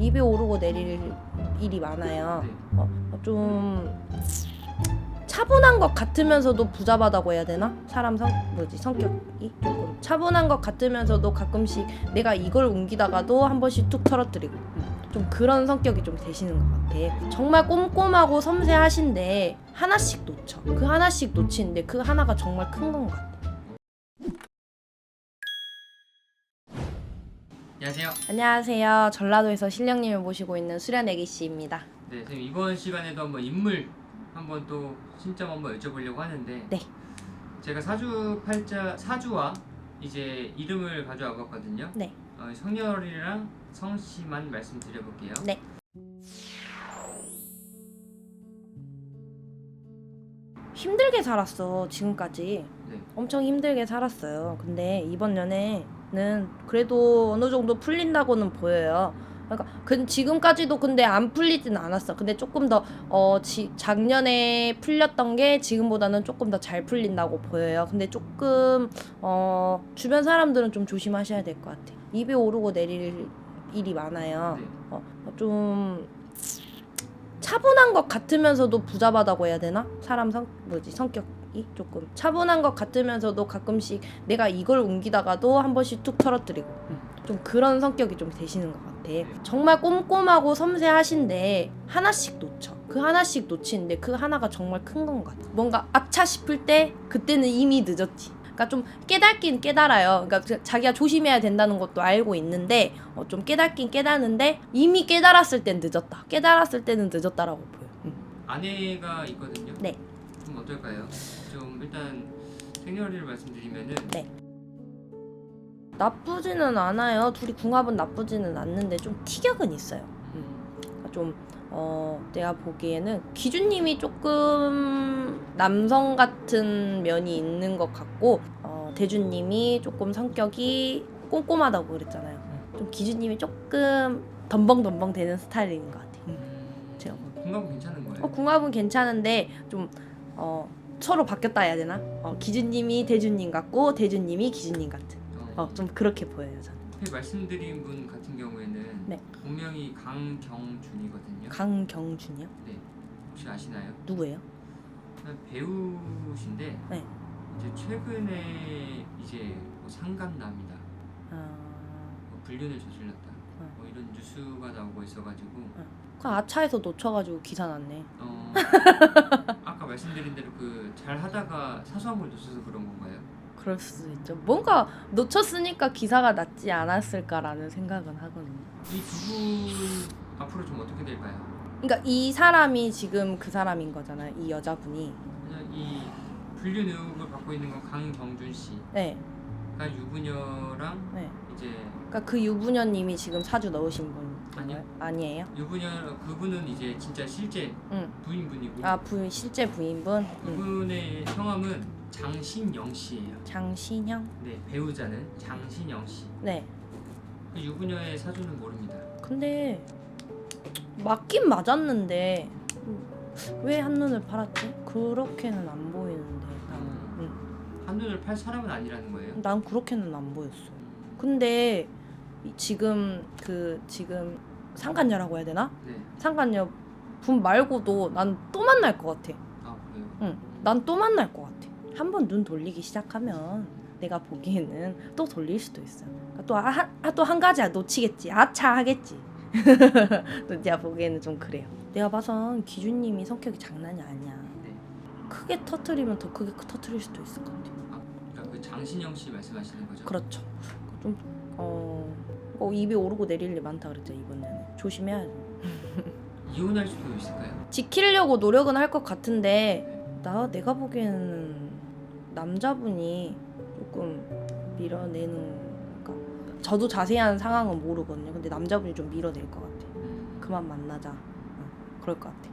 입에 오르고 내릴 일이 많아요. 네. 어, 좀 차분한 것 같으면서도 부자바다고 해야 되나? 사람 성 뭐지 성격이 조금 차분한 것 같으면서도 가끔씩 내가 이걸 옮기다가도 한 번씩 툭 털어뜨리고 좀 그런 성격이 좀 되시는 것 같아. 정말 꼼꼼하고 섬세하신데 하나씩 놓쳐. 그 하나씩 놓치는데 그 하나가 정말 큰 건 같아. 안녕하세요. 안녕하세요. 전라도에서 신령님을 모시고 있는 수련애기 씨입니다. 네, 선생님 이번 시간에도 한번 인물 한번 또 신점 한번 여쭤보려고 하는데 네. 제가 사주 팔자 사주와 이제 이름을 가져와 봤거든요. 네. 어, 성열이랑 성씨만 말씀드려볼게요. 네. 힘들게 살았어 지금까지 네. 엄청 힘들게 살았어요 근데 이번 연애 는 그래도 어느 정도 풀린다고는 보여요. 그러니까 그 지금까지도 근데 안 풀리진 않았어. 근데 조금 더 어, 지, 작년에 풀렸던 게 지금보다는 조금 더 잘 풀린다고 보여요. 근데 조금 어, 주변 사람들은 좀 조심하셔야 될 것 같아 입에 오르고 내릴 일이 많아요. 네. 어, 좀 차분한 것 같으면서도 부자바다고 해야 되나? 사람 성 뭐지? 성격 이 조금 차분한 것 같으면서도 가끔씩 내가 이걸 옮기다가도 한 번씩 툭 털어뜨리고 좀 그런 성격이 좀 되시는 것 같아. 정말 꼼꼼하고 섬세하신데 하나씩 놓쳐. 그 하나씩 놓치는데 그 하나가 정말 큰 건 같아. 뭔가 아차 싶을 때 그때는 이미 늦었지. 그러니까 좀 깨닫긴 깨달아요. 그러니까 그 자기가 조심해야 된다는 것도 알고 있는데 어, 좀 깨닫긴 깨닫는데 이미 깨달았을 땐 늦었다. 깨달았을 때는 늦었다라고 보여. 음. 아내가 있거든요. 네. 좀 어떨까요? 좀 일단 생년월일을 말씀드리면은 네. 나쁘지는 않아요. 둘이 궁합은 나쁘지는 않는데 좀 티격은 있어요. 그러니까 좀 어, 내가 보기에는 기준님이 조금 남성 같은 면이 있는 것 같고 어, 대준님이 조금 성격이 꼼꼼하다고 그랬잖아요. 좀 기준님이 조금 덤벙덤벙 되는 스타일인 것 같아요. 음, 제가 궁합은 괜찮은 거예요. 어, 궁합은 괜찮은데 좀 어, 서로 바뀌었다 해야 되나? 어, 기준님이 대준님 같고 대준님이 기준님 같은. 어, 어, 좀 그렇게 보여요, 저는. 앞에 말씀드린 분 같은 경우에는 네. 본명이 강경준이거든요. 강경준이요? 네. 혹시 아시나요? 누구예요? 배우신데 네. 이제 최근에 이제 뭐 상간남이다, 아, 뭐 불륜을 저질렀다, 어. 뭐 이런 뉴스가 나오고 있어가지고 그 아차에서 놓쳐가지고 기사 났네. 어, 말씀드린 대로 그 잘 하다가 사소한 걸 놓쳐서 그런 건가요? 그럴 수도 있죠. 뭔가 놓쳤으니까 기사가 났지 않았을까라는 생각은 하거든요. 이두 분 앞으로 좀 어떻게 될까요? 그러니까 이 사람이 지금 그 사람인 거잖아요. 이 여자분이. 그냥 이 불륜 의혹을 받고 있는 건 강경준 씨가 네, 유부녀랑 네. 이제 그러니까 그 유부녀님이 지금 사주 넣으신 분 아니요. 아니에요? 유부녀 그분은 이제 진짜 실제 응. 부인분이고 아, 부인 실제 부인분. 응. 그분의 성함은 장신영 씨예요. 장신형. 네 배우자는 장신영 씨. 네. 그 유부녀의 사주는 모릅니다. 근데 맞긴 맞았는데 왜 한눈을 팔았지? 그렇게는 안 보이는데 나는. 응. 한눈을 팔 사람은 아니라는 거예요. 난 그렇게는 안 보였어. 근데 이- 지금 그 지금 상간녀라고 해야 되나? 네. 상간녀 분 말고도 난 또 만날 것 같아. 아 그래요. 응. 난 또 만날 것 같아. 한 번 눈 돌리기 시작하면 내가 보기에는 또 돌릴 수도 있어. 그러니까 또또한 가지 놓치겠지. 아차 하겠지. 또 내가 보기에는 좀 그래요. 내가 봐선 기준님이 성격이 장난이 아니야. 네. 크게 터트리면 더 크게 터트릴 수도 있을 것 같아. 그러니까 그 장신영 씨 말씀하시는 거죠? 그렇죠. 좀 어, 어 입에 오르고 내릴 일 많다 그랬죠 이번에는 조심해야 돼. 이혼할 수도 있을까요? 지키려고 노력은 할 것 같은데 나 내가 보기에는 남자분이 조금 밀어내는 그러니까 저도 자세한 상황은 모르거든요. 근데 남자분이 좀 밀어낼 것 같아. 음, 그만 만나자. 응, 그럴 것 같아.